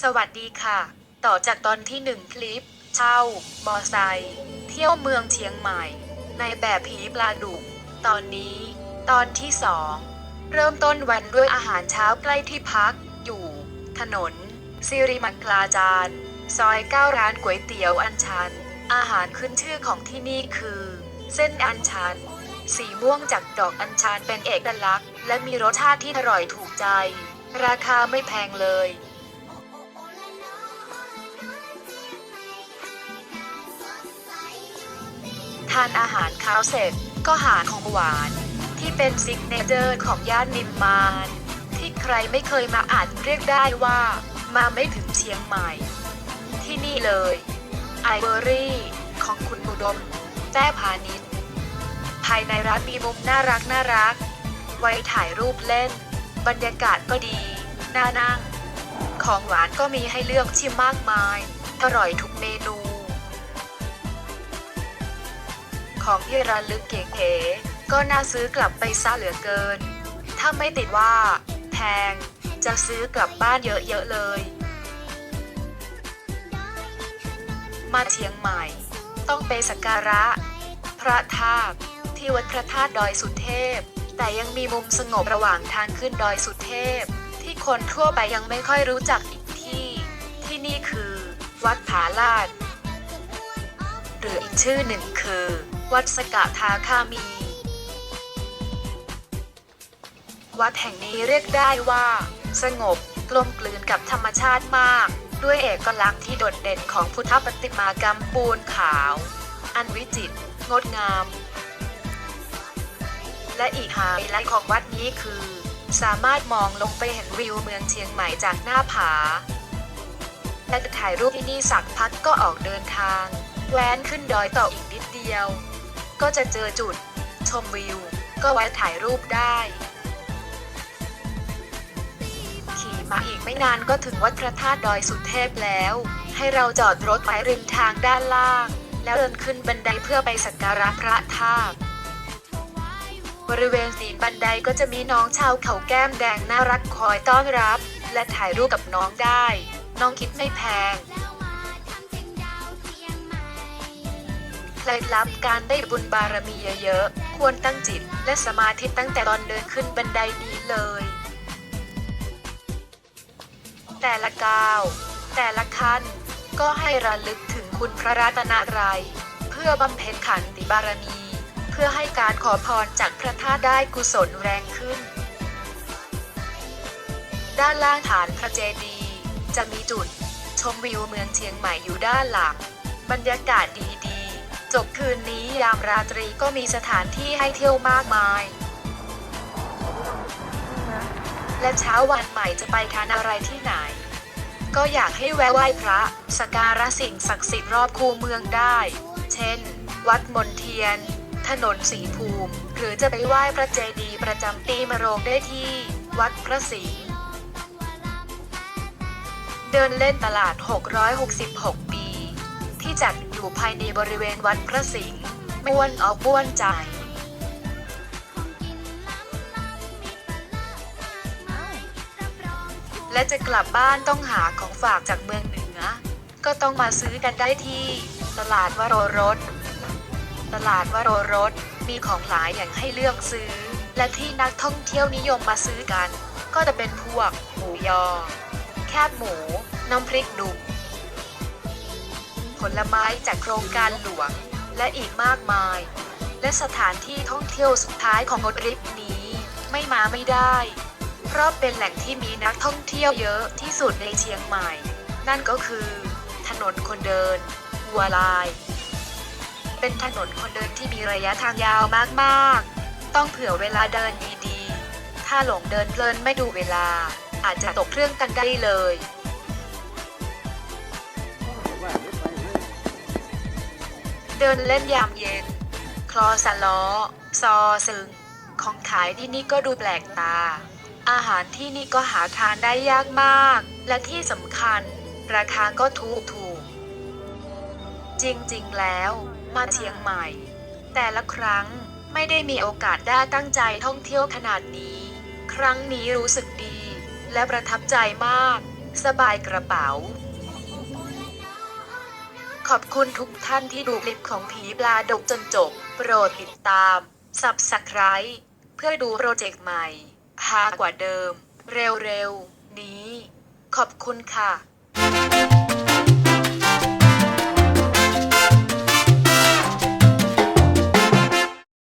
สวัสดีค่ะ ต่อจากตอนที่หนึ่งคลิป เช่ามอไซค์เที่ยวเมืองเชียงใหม่ ในแบบผีปลาดุก ตอนนี้ ตอนที่สองเริ่มต้นวันด้วยอาหารเช้าใกล้ที่พัก อยู่ ถนนสิริมังคลาจารย์ซอยเก้าร้านก๋วยเตี๋ยวอันชัน อาหารขึ้นชื่อของที่นี่คือ เส้นอันชัน สีม่วงจากดอกอัญชันเป็นเอกลักษณ์ และมีรสชาติที่อร่อยถูกใจ ราคาไม่แพงเลย ทานอาหารข้าวเสร็จ ก็หาของหวาน ที่เป็นซิกเนเจอร์ของย่านนิมมาน ที่ใครไม่เคยมาอาจเรียกได้ว่า มาไม่ถึงเชียงใหม่ ที่นี่เลยไอเบอรี่ของคุณอุดมแจ้พาณิชย์ภายในร้านมีมุมน่ารักน่ารัก ไว้ถ่ายรูปเล่น บรรยากาศก็ดี น่านั่ง ของหวานก็มีให้เลือกชิมมากมาย อร่อยทุกเมนู ของที่ระลึกเก๋ๆก็น่าซื้อกลับไปซะเหลือเกิน ถ้าไม่ติดว่าแพงจะซื้อกลับบ้านเยอะๆเลย มาเชียงใหม่ ต้องไปสักการะ พระธาตุที่วัดพระธาตุดอยสุเทพ แต่ยังมีมุมสงบระหว่างทางขึ้นดอยสุเทพ ที่คนทั่วไปยังไม่ค่อยรู้จักอีกที่ ที่นี่คือ วัดผาลาด หรืออีกชื่อหนึ่งคือ วัดสกะทาคามี วัดแห่งนี้เรียกได้ว่า สงบกลมกลืนกับธรรมชาติมาก ด้วยเอกลักษณ์ที่โดดเด่นของพุทธปฏิมากรรมปูนขาว อันวิจิตรงดงาม และอีกไฮไลท์ของวัดนี้คือ สามารถมองลงไปเห็นวิวเมืองเชียงใหม่จากหน้าผาและจะถ่ายรูปที่นี่สักพักก็ออกเดินทางแว้นขึ้นดอยต่ออีกนิดเดียว ก็จะเจอจุด ชมวิว ก็ไว้ถ่ายรูปได้ ขี่มาอีกไม่นานก็ถึงวัดพระธาตุดอยสุเทพแล้ว ให้เราจอดรถไว้ริมทางด้านล่าง แล้วเดินขึ้นบันไดเพื่อไปสักการะพระธาตุบริเวณสีนบันไดก็จะมีน้องชาวเขาแก้มแดงน่ารักคอยต้อนรับ และถ่ายรูปกับน้องได้ น้องคิดไม่แพง เคล็ดลับการได้บุญบารมีเยอะๆ ควรตั้งจิตและสมาธิตั้งแต่ตอนเดินขึ้นบันไดนี้เลย แต่ละก้าว แต่ละขั้น ก็ให้ระลึกถึงคุณพระรัตนตรัยเพื่อบำเพ็ญขันติบารมี เพื่อให้การขอพรจากพระธาตุได้กุศลแรงขึ้น ด้านล่างฐานพระเจดีย์จะมีจุด ชมวิวเมืองเชียงใหม่อยู่ด้านหลัง บรรยากาศดีๆ จบคืนนี้ยามราตรีก็มีสถานที่ให้เที่ยวมากมาย และเช้าวันใหม่จะไปทานอะไรที่ไหน ก็อยากให้แวะไหว้พระสกการะสิ่งศักดิ์สิทธิ์รอบคูเมืองได้ เช่น วัดมนเทียน ถนนสีภูมิ หรือจะไปไหว้พระเจดีย์ประจำปีมะโรงได้ที่ วัดพระศรีเดินเล่นตลาด 666 ปี ที่จัดอยู่ภายในบริเวณวัดพระสิงห์ม่วนออกบ้วนใจและจะกลับบ้านต้องหาของฝากจากเมืองเหนือ ก็ต้องมาซื้อกันได้ที่ ตลาดวโรรส ตลาดวโรรสมีของหลายอย่างให้เลือกซื้อ และที่นักท่องเที่ยวนิยมมาซื้อกัน ก็จะเป็นพวกหมูยอ แคบหมู น้ำพริกหนุ่ม ผลไม้จากโครงการหลวง และอีกมากมาย และสถานที่ท่องเที่ยวสุดท้ายของทริปนี้ไม่มาไม่ได้ เพราะเป็นแหล่งที่มีนักท่องเที่ยวเยอะที่สุดในเชียงใหม่ นั่นก็คือ ถนนคนเดินวัวลาย เป็นถนนคนเดินที่มีระยะทางยาวมากๆ ต้องเผื่อเวลาเดินดีๆ ถ้าหลงเดินเพลินไม่ดูเวลาอาจจะตกเครื่องกันได้เลย เดินเล่นยามเย็น คลอสล้อ ซอซึง ของขายที่นี่ก็ดูแปลกตา อาหารที่นี่ก็หาทานได้ยากมาก และที่สำคัญ ราคาก็ถูกถูก จริงๆแล้วมาเชียงใหม่ แต่ละครั้งไม่ได้มีโอกาสได้ตั้งใจท่องเที่ยวขนาดนี้ ครั้งนี้รู้สึกดี และประทับใจมาก สบายกระเป๋า ขอบคุณทุกท่านที่ดูคลิปของผีปลาดกจนจบ โปรดติดตาม Subscribe เพื่อดูโปรเจกต์ใหม่ฮากว่าเดิม เร็วๆ นี้ ขอบคุณค่ะ